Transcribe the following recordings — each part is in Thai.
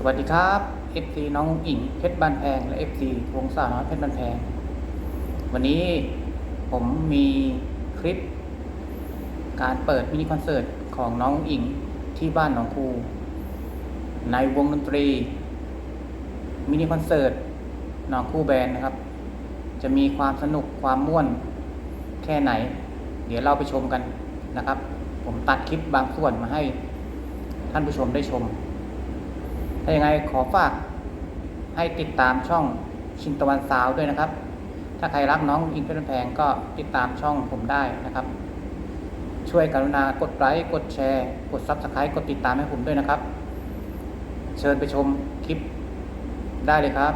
สวัสดีครับเอฟซีน้องอิงเพชรบ้านแพงและเอฟซีวงสาวน้อยเพชรบ้านแพง วันนี้ผมมีคลิป การเปิดมินิคอนเสิร์ตของน้องอิงที่บ้านหนองคู ในวงดนตรี มินิคอนเสิร์ตน้องคู่แบนด์นะครับ จะมีความสนุกความม่วนแค่ไหน เดี๋ยวเราไปชมกันนะครับ ผมตัดคลิปบางส่วนมาให้ท่านผู้ชมได้ชม ถ้ายังไงขอฝากให้ติดตามช่องชินตะวันสาวด้วยนะครับ ถ้าใครรักน้องอินเพลนแพงก็ติดตามช่องผมได้นะครับ ช่วยกรุณากดไลค์กดแชร์ กดซับสไครต์กดติดตามให้ผมด้วยนะครับ เชิญไปชมคลิปได้เลยครับ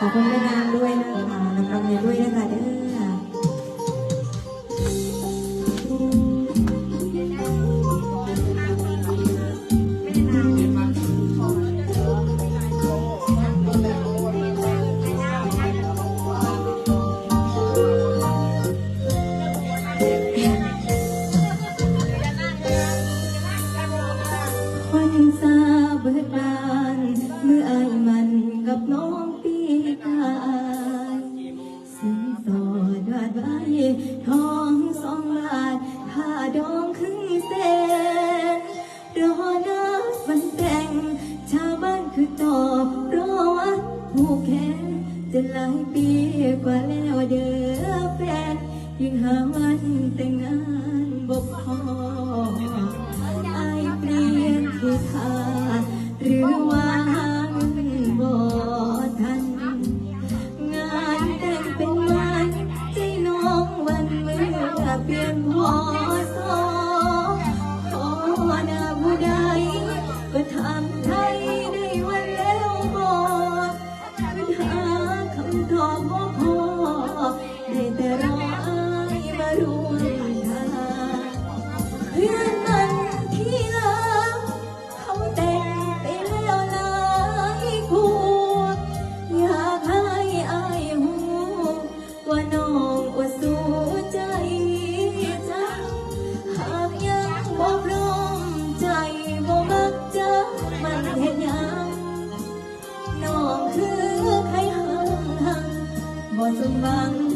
ขอบคุณแม่นางด้วยนะคะนักรำเรียนด้วยนะคะเด้อคนซาเบิดบาน เมื่อไอามันกับน้อง สอดวาดไว้ทองสองบาทผ้าดองครึ่งแสนรอนัดวันแต่ง ชาวบ้านคือตอบรอวันผูกแขนจะหลายปีกว่าแล้วเด้อแฟนยังหาวันแต่ง บ่สม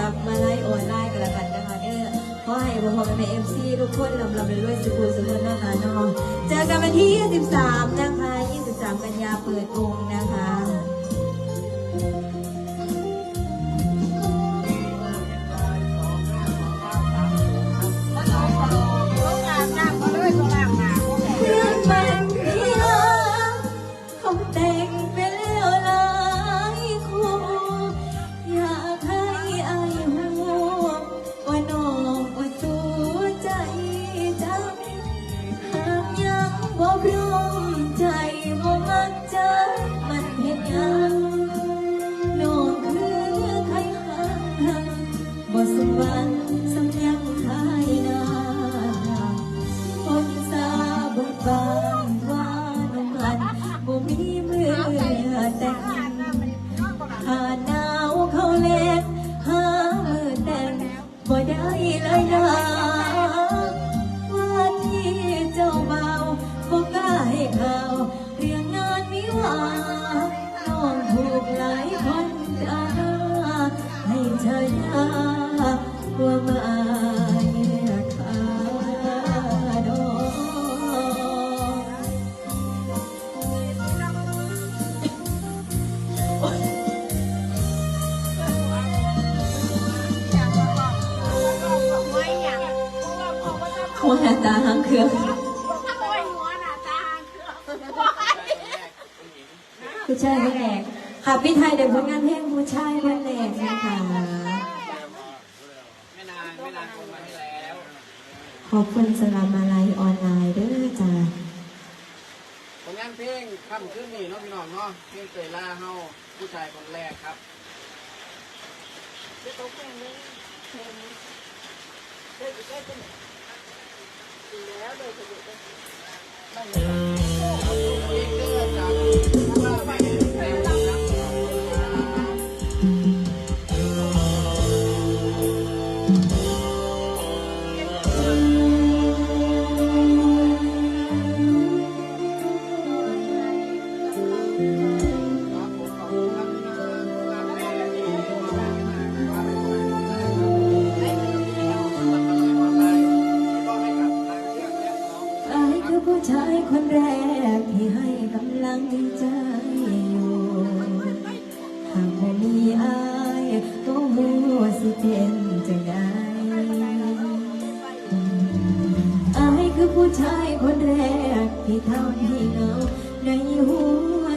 รับมาไล่โอนไล่กันละกันนะคะเด้อขอให้พ่อพ่อแม่ FC ทุกคนลำลำรวยสุขสุขนะคะเนาะเจอกันวันที่ 23 นะคะ 23 กันยาเปิดวง หัวหน้าตาหางเครื่องผู้ชายคนแรกค่ะพี่ไทยเดี๋ยวผลงานเพลงผู้ชายคนแรกนะคะไม่นานไม่นานคนมาที่แล้วขอบคุณสำหรับมาลัยออนไลน์ด้อจ้าผลงานเพลงคำขึ้นนี่เนาะพี่น้องเนาะเพลงเตยล่าเฮาผู้ชายคนแรกครับจะตกเพลงนี้เพลงได้ก็ได้เสนอ Yeah, I know what it is. สิเป็นจังไดอายคือผู้ชายคนแรกที่ทำให้เหงาในหัว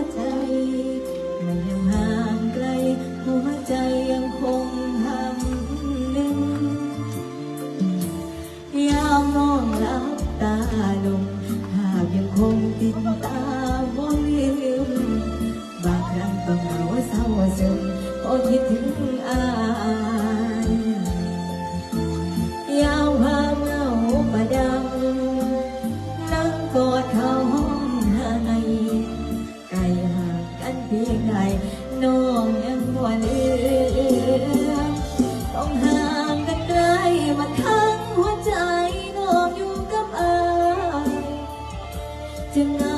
จะ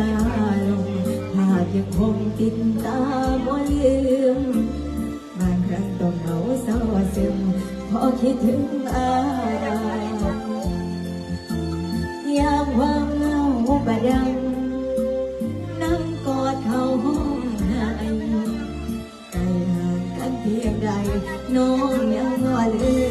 ตาลงภาพยังคงติดตาบ่ลืมบางครั้งต้องเหงาเศร้าซึมพอคิดถึงอายยามความเงาประดังนั่งกอดเขาห้องไห้ไกลห่างกันเพียงใดน้องยังว่าลืม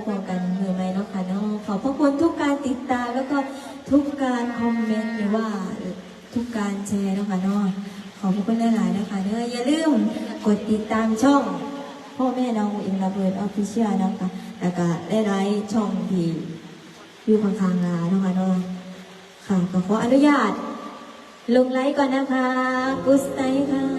เดี๋ยวพบกันมือใหมเนาะค่ะเนาะขอบพระคุณทุกการติดตามแล้วก็ทุกการคอมเมนต์หรือว่าทุกการแชร์เนาะค่ะเนาะขอบคุณหลายๆนะคะเด้ออย่าลืมกดติดตามช่องพ่อแม่น้องอิงระเบิดออฟฟิเชียลนะคะแล้วก็หลายๆช่องที่อยู่ข้างๆลาเนาะคะเนาะค่ะก็ขออนุญาตลงไลค์ก่อนนะคะกุสไนค่ะ